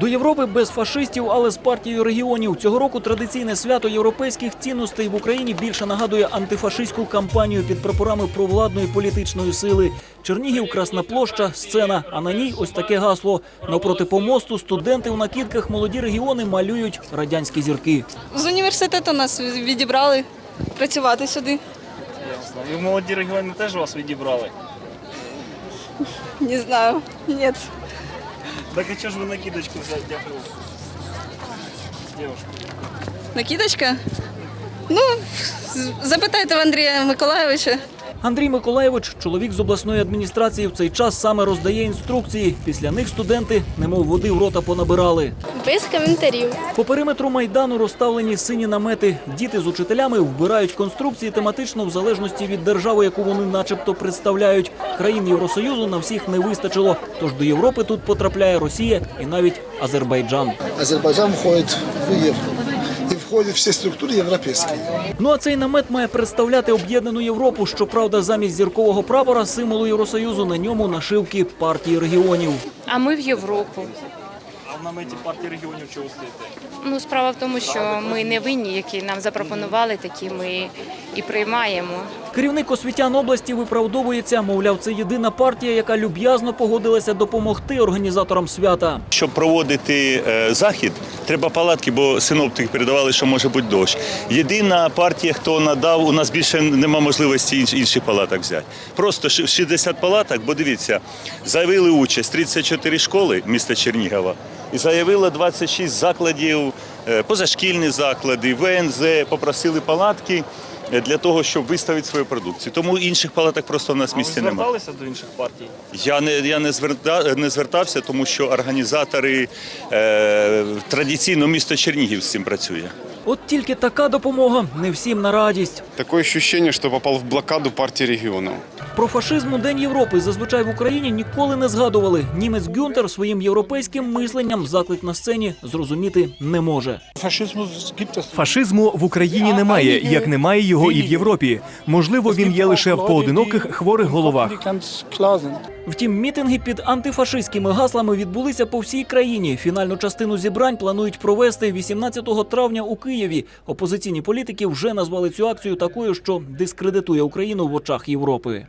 До Європи без фашистів, але з партією регіонів. Цього року традиційне свято європейських цінностей в Україні більше нагадує антифашистську кампанію під прапорами провладної політичної сили. Чернігів, Красна площа, сцена. А на ній ось таке гасло. Навпроти помосту студенти у накидках молоді регіони малюють радянські зірки. З університету нас відібрали працювати сюди. Ясно. І в молоді регіони теж вас відібрали. Не знаю. Ні. Так а чого ж ви накидочку взяли? Дякую. Дівушка. Накидочка? Ну, запитайте в Андрія Миколайовича. Андрій Миколаєвич, чоловік з обласної адміністрації, в цей час саме роздає інструкції. Після них студенти, немов води в рота понабирали. Без коментарів. По периметру майдану розставлені сині намети. Діти з учителями вбирають конструкції тематично в залежності від держави, яку вони начебто представляють. Країн Євросоюзу на всіх не вистачило. Тож до Європи тут потрапляє Росія і навіть Азербайджан. Азербайджан входит в Евро и всі структури європейські. Ну а цей намет має представляти об'єднану Європу. Щоправда, замість зіркового прапора символу Євросоюзу на ньому нашивки партії регіонів. А ми в Європу. А в наметі партії регіонів чого стоїте? Ну, справа в тому, що ми не винні, які нам запропонували, такі ми і приймаємо. Керівник освітян області виправдовується, мовляв, це єдина партія, яка люб'язно погодилася допомогти організаторам свята. Щоб проводити е, захід, треба палатки, бо синоптики передавали, що може бути дощ. Єдина партія, хто надав, у нас більше нема можливості інш- інших палаток взяти. Просто ш- 60 палаток, бо дивіться, заявили участь 34 школи міста Чернігова і заявило 26 закладів, е, позашкільні заклади, ВНЗ, попросили палатки е, для того, щоб виставити свою продукцію. Тому інших палаток просто в нас місця немає. зверталися до інших партій? Я не я не зверта, не звертався, тому що організатори е, традиційно місто Чернігів з цим працює. От тільки така допомога не всім на радість. Такое ощущение, что попал в блокаду партии регионов. Про фашизм у День Європи зазвичай в Україні ніколи не згадували. Німець Гюнтер своїм європейським мисленням заклик на сцені зрозуміти не може. Фашизму в Україні немає, як немає його і в Європі. Можливо, він є лише в поодиноких хворих головах. Втім, мітинги під антифашистськими гаслами відбулися по всій країні. Фінальну частину зібрань планують провести 18 травня у Києві. Опозиційні політики вже назвали цю акцію такою, що дискредитує Україну в очах Європи.